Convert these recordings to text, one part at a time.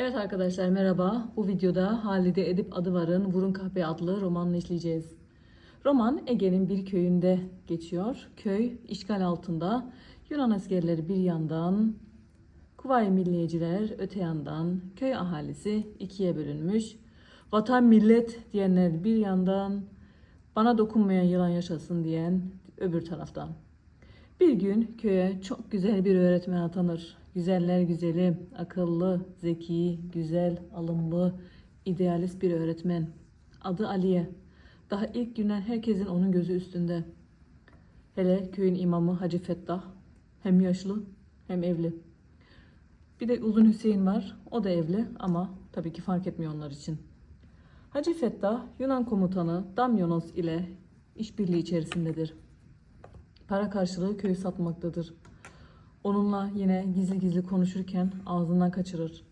Evet arkadaşlar merhaba. Bu videoda Halide Edip Adıvar'ın Vurun Kahpe adlı romanını işleyeceğiz. Roman Ege'nin bir köyünde geçiyor. Köy işgal altında. Yunan askerleri bir yandan, Kuvayi Milliyeciler öte yandan, köy ahalisi ikiye bölünmüş. Vatan millet diyenler bir yandan, bana dokunmayan yılan yaşasın diyen öbür taraftan. Bir gün köye çok güzel bir öğretmen atanır. Güzeller güzeli, akıllı, zeki, güzel, alımlı, idealist bir öğretmen. Adı Aliye. Daha ilk günden herkesin onun gözü üstünde. Hele köyün imamı Hacı Fettah. Hem yaşlı hem evli. Bir de Uzun Hüseyin var. O da evli ama tabii ki fark etmiyor onlar için. Hacı Fettah Yunan komutanı Damyonos ile işbirliği içerisindedir. Para karşılığı köyü satmaktadır. Onunla yine gizli gizli konuşurken ağzından kaçırır.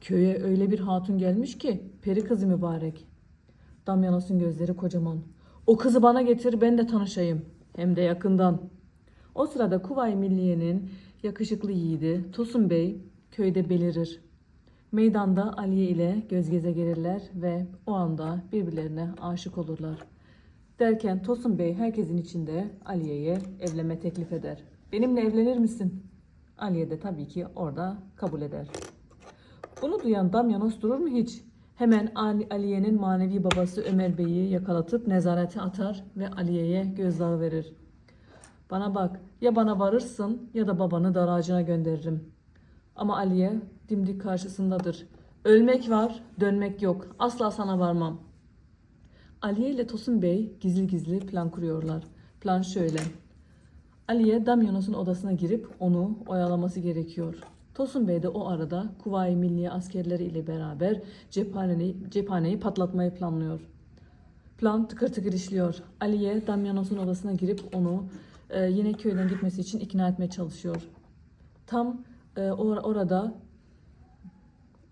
Köye öyle bir hatun gelmiş ki peri kızı mübarek. Damyanos'un gözleri kocaman. O kızı bana getir ben de tanışayım. Hem de yakından. O sırada Kuvayi Milliye'nin yakışıklı yiğidi Tosun Bey köyde belirir. Meydanda Aliye ile göz göze gelirler ve o anda birbirlerine aşık olurlar. Derken Tosun Bey herkesin içinde Aliye'ye evlenme teklif eder. Benimle evlenir misin? Aliye de tabii ki orada kabul eder. Bunu duyan Damyanos durur mu hiç? Hemen Ali- Aliye'nin manevi babası Ömer Bey'i yakalatıp nezarete atar ve Aliye'ye gözdağı verir. Bana bak, ya bana varırsın ya da babanı dar ağacına gönderirim. Ama Aliye dimdik karşısındadır. Ölmek var, dönmek yok. Asla sana varmam. Aliye ile Tosun Bey gizli gizli plan kuruyorlar. Plan şöyle. Aliye Damyanos'un odasına girip onu oyalaması gerekiyor. Tosun Bey de o arada Kuvayi Milliye askerleri ile beraber cephaneyi, cephaneyi patlatmayı planlıyor. Plan tıkır tıkır işliyor. Aliye Damyanos'un odasına girip onu e, yine köyden gitmesi için ikna etmeye çalışıyor. Tam e, or- orada